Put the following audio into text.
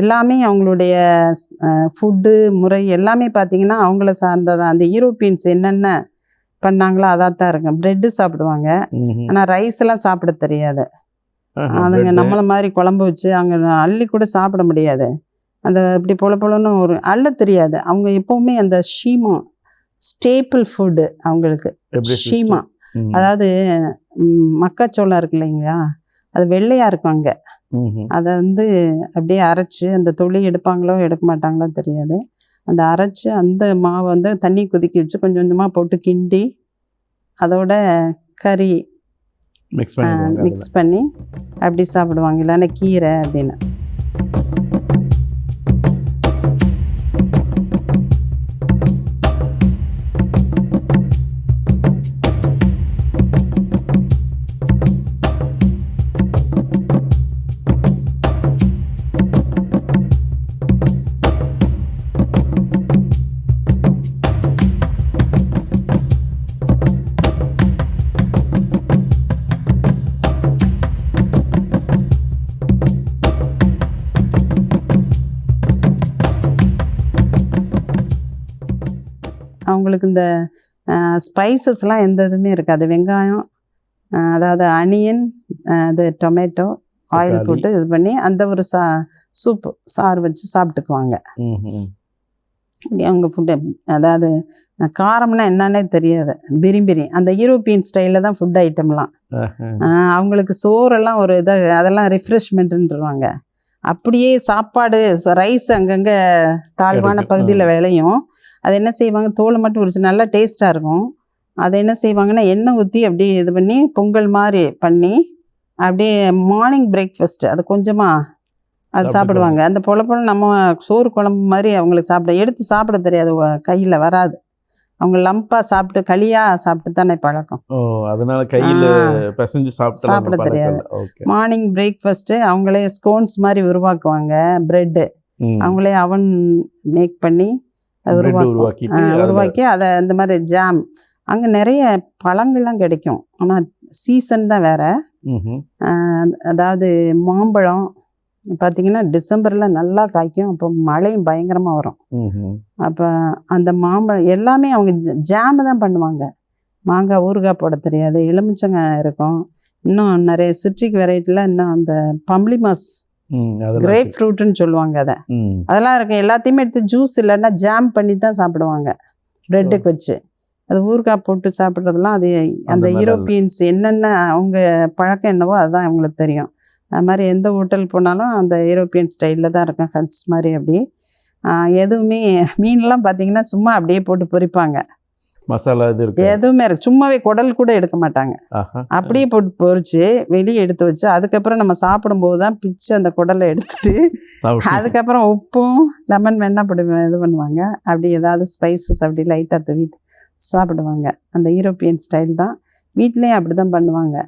எல்லாமே அவங்களுடைய ஃபுட்டு முறை எல்லாமே பார்த்தீங்கன்னா அவங்கள சார்ந்ததான் அந்த யூரோப்பியன்ஸ் என்னென்ன பண்ணாங்களோ அதாக தான் இருக்கும். ப்ரெட்டு சாப்பிடுவாங்க. ஆனால் ரைஸ் எல்லாம் சாப்பிட தெரியாது. அதுங்க. நம்மளை மாதிரி குழம்பு வச்சு அங்கே அள்ளி கூட சாப்பிட முடியாது. அந்த இப்படி பொல பொலன்னு ஒரு அள்ள தெரியாது. அவங்க எப்பவுமே அந்த ஷீமா ஸ்டேபிள் ஃபுட்டு அவங்களுக்கு? ஷீமா. அதாவது மக்காச்சோளம் இருக்கு இல்லைங்களா? அது வெள்ளையா இருக்கும் அங்கே. அதை வந்து அப்படியே அரைச்சு அந்த தொளி எடுப்பாங்களோ எடுக்க மாட்டாங்களோ தெரியாது அந்த அரைச்சு அந்த மாவை வந்து தண்ணி கொதிக்க வச்சு கொஞ்சம் கொஞ்சமாக போட்டு கிண்டி அதோட கறி. மிக்ஸ் பண்ணி அப்படி சாப்பிடுவாங்க இல்லைன்னா கீரை அப்படின்னு அவங்களுக்கு இந்த ஸ்பைசஸ்லாம் எந்த இதுவுமே இருக்காது. வெங்காயம் அதாவது அனியன் அது டொமேட்டோ ஆயில். போட்டு இது பண்ணி அந்த ஒரு சா சூப்பு சாறு வச்சு சாப்பிட்டுக்குவாங்க. அவங்க ஃபுட்டு அதாவது காரம்னா என்னன்னே தெரியாது. பிரிம்பிரி அந்த யூரோப்பியன் ஸ்டைலில் தான் ஃபுட் ஐட்டம்லாம் அவங்களுக்கு சோறெல்லாம் ஒரு இதை அதெல்லாம் ரிஃப்ரெஷ்மெண்ட்டுருவாங்க அப்படியே சாப்பாடு ரைஸ் அங்கங்கே தாழ்வான. பகுதியில் விளையும். அது என்ன செய்வாங்க? தோலை மட்டும் உரிச்சு நல்லா டேஸ்ட்டாக இருக்கும். அதை என்ன செய்வாங்கன்னா எண்ணெய் ஊற்றி அப்படியே இது பண்ணி பொங்கல் மாதிரி பண்ணி அப்படியே மார்னிங் பிரேக்ஃபாஸ்ட் அது கொஞ்சமாக அது சாப்பிடுவாங்க. அந்த பொல நம்ம சோறு குழம்பு மாதிரி அவங்களுக்கு சாப்பிட எடுத்து சாப்பிட தெரியாது கையில் வராது. அவங்க லம்பாக சாப்பிட்டு களியாக சாப்பிட்டு தானே பழக்கம். ஓ அதனால கையில. பிசைஞ்சு சாப்பிட்டு சாப்பிட தெரியாது. மார்னிங் பிரேக்ஃபாஸ்ட்டு அவங்களே ஸ்கோன்ஸ் மாதிரி உருவாக்குவாங்க ப்ரெட்டு அவங்களே அவன் மேக் பண்ணி அதுல- உருவாக்கி அதை இந்த மாதிரி ஜாம் அங்கே நிறைய பழங்கள்லாம் கிடைக்கும். ஆனால் சீசன் தான் வேற. அதாவது மாம்பழம் பார்த்தீங்கன்னா டிசம்பரில் நல்லா காய்க்கும். அப்போ மழையும் பயங்கரமாக வரும். அப்போ அந்த மாம்பழம் எல்லாமே அவங்க ஜாமு தான் பண்ணுவாங்க. மாங்காய் ஊறுகாய் போட தெரியாது. எலுமிச்சங்காய் இருக்கும். இன்னும் நிறைய சிட்ரிக் வெரைட்டியில் இன்னும் அந்த அதெல்லாம் கிரேப் ஃப்ரூட்டுன்னு சொல்லுவாங்க அதை. அதெல்லாம் இருக்கும். எல்லாத்தையுமே எடுத்து ஜூஸ் இல்லைன்னா ஜாம் பண்ணி தான் சாப்பிடுவாங்க. ப்ரெட்டுக்கு வச்சு. அது ஊறுகாய் போட்டு சாப்பிட்றதெல்லாம் அது அந்த யூரோப்பியன்ஸ் என்னென்ன அவங்க பழக்கம் என்னவோ அதுதான் அவங்களுக்கு தெரியும். அது மாதிரி எந்த ஹோட்டல் போனாலும் அந்த யூரோப்பியன் ஸ்டைலில் தான் இருக்கும் ஹட்ஸ் மாதிரி அப்படி. எதுவுமே மீன்லாம் பார்த்தீங்கன்னா சும்மா அப்படியே போட்டு பொரிப்பாங்க மசாலா இது எதுவுமே இருக்கு. சும்மாவே குடல் கூட எடுக்க மாட்டாங்க. அப்படியே போட்டு பொரிச்சு வெளியே எடுத்து வச்சு அதுக்கப்புறம் நம்ம சாப்பிடும்போது தான் பிச்சு அந்த குடலை எடுத்துட்டு அதுக்கப்புறம் உப்பும் லெமன் வேணா போடுவேன் இது பண்ணுவாங்க. அப்படி ஏதாவது ஸ்பைசஸ் அப்படி லைட்டாக தூவிட்டு சாப்பிடுவாங்க. அந்த யூரோப்பியன் ஸ்டைல் தான். வீட்லேயும் அப்படி தான் பண்ணுவாங்க.